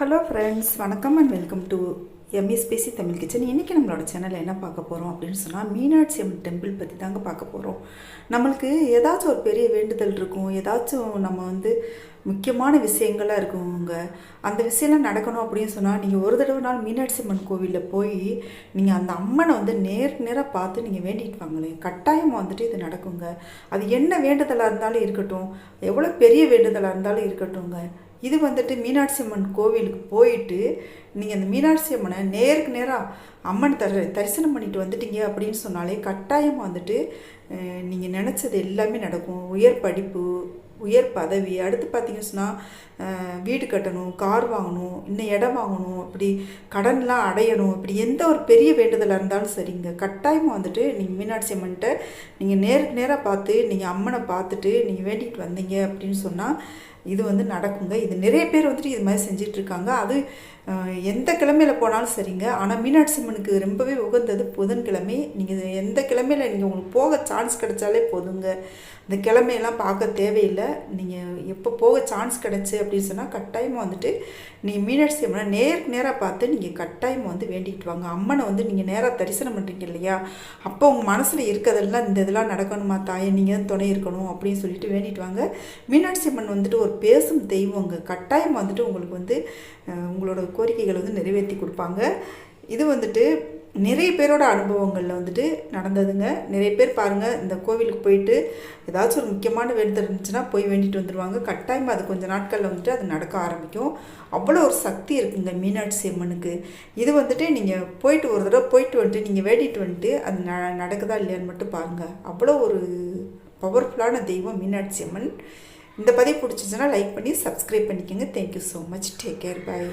Hello friends வணக்கம் and welcome to MSPC Tamil kitchen இன்றைக்கி நம்மளோட சேனலில் என்ன பார்க்க போகிறோம் அப்படின்னு சொன்னால் மீனாட்சி அம்மன் டெம்பிள் பற்றி தாங்க பார்க்க போகிறோம் நம்மளுக்கு ஏதாச்சும் ஒரு பெரிய வேண்டுதல் இருக்கும். ஏதாச்சும் நம்ம வந்து முக்கியமான விஷயங்களாக இருக்குங்க. அந்த விஷயம்லாம் நடக்கணும் அப்படின்னு சொன்னால் நீங்கள் ஒரு தடவை நாள் மீனாட்சி அம்மன் கோவிலில் போய் நீங்கள் அந்த அம்மனை வந்து நேர் நேராக பார்த்து நீங்கள் வேண்டிட்டு வாங்களேன். கட்டாயமாக வந்துட்டு இது நடக்குங்க. அது என்ன வேண்டுதலாக இருந்தாலும் இருக்கட்டும். எவ்வளோ பெரிய வேண்டுதலாக இருந்தாலும் இருக்கட்டும்ங்க. இது வந்துட்டு மீனாட்சி அம்மன் கோவிலுக்கு போயிட்டு நீங்கள் அந்த மீனாட்சி அம்மனை நேருக்கு நேராக அம்மன் தர தரிசனம் பண்ணிட்டு வந்துட்டீங்க அப்படின்னு சொன்னாலே கட்டாயமாக வந்துட்டு நீங்கள் நினச்சது எல்லாமே நடக்கும். உயர் படிப்பு உயர் பதவி அடுத்து பார்த்தீங்க சொன்னால் வீடு கட்டணும் கார் வாங்கணும் இன்னும் இடம் வாங்கணும் இப்படி கடன்லாம் அடையணும் இப்படி எந்த ஒரு பெரிய வேண்டுதலாக இருந்தாலும் சரிங்க. கட்டாயமாக வந்துட்டு நீங்கள் மீனாட்சி அம்மன்கிட்ட நீங்கள் நேருக்கு நேராக பார்த்து நீங்கள் அம்மனை பார்த்துட்டு நீங்கள் வேண்டிகிட்டு வந்தீங்க அப்படின்னு சொன்னால் இது வந்து நடக்குங்க. இது நிறைய பேர் வந்துட்டு இது மாதிரி செஞ்சிட்ருக்காங்க. அது எந்த கிழமையில் போனாலும் சரிங்க. ஆனால் மீனாட்சி அம்மனுக்கு ரொம்பவே உகந்தது புதன்கிழமை. நீங்கள் எந்த கிழமையில் நீங்கள் உங்களுக்கு போக சான்ஸ் கிடைச்சாலே போதுங்க. இந்த கிழமையெல்லாம் பார்க்க தேவையில்லை. நீங்கள் எப்போ போக சான்ஸ் கிடச்சி அப்படின்னு சொன்னால் கட்டாயமாக வந்துட்டு நீங்கள் மீனாட்சி அம்மனை நேருக்கு நேராக பார்த்து நீங்கள் கட்டாயமாக வந்து வேண்டிக்கிட்டு வாங்க. அம்மனை வந்து நீங்கள் நேராக தரிசனம் பண்ணுறீங்க இல்லையா? அப்போ உங்கள் மனசில் இருக்கிறதெல்லாம் இந்த இதெல்லாம் நடக்கணுமா தாயை? நீங்கள் தான் துணை இருக்கணும் அப்படின்னு சொல்லிட்டு வேண்டிட்டு வாங்க. மீனாட்சி அம்மன் வந்துட்டு ஒரு பேசும் தெய்வங்க கட்டாயம் வந்துட்டு உங்களுக்கு வந்து உங்களோட கோரிக்கைகளை வந்து நிறைவேற்றி கொடுப்பாங்க. இது வந்துட்டு நிறைய பேரோட அனுபவங்களில் வந்துட்டு நடந்ததுங்க. நிறைய பேர் பாருங்கள் இந்த கோவிலுக்கு போயிட்டு ஏதாச்சும் ஒரு முக்கியமான வேண்டுதல் இருந்துச்சுன்னா போய் வேண்டிட்டு வந்துடுவாங்க கட்டாயமாக அது கொஞ்சம் நாட்களில் வந்துட்டு அது நடக்க ஆரம்பிக்கும். அவ்வளோ ஒரு சக்தி இருக்குங்க மீனாட்சி அம்மனுக்கு. இது வந்துட்டு நீங்கள் போயிட்டு ஒரு தடவை போயிட்டு வந்துட்டு நீங்கள் வேண்டிட்டு வந்துட்டு அது ந நடக்குதா இல்லையான்னு மட்டும் பாருங்கள் அவ்வளோ ஒரு பவர்ஃபுல்லான தெய்வம் மீனாட்சி அம்மன். இந்த பதிவு பிடிச்சிச்சுன்னா லைக் பண்ணி சப்ஸ்கிரைப் பண்ணிக்கோங்க. Thank you so much take care bye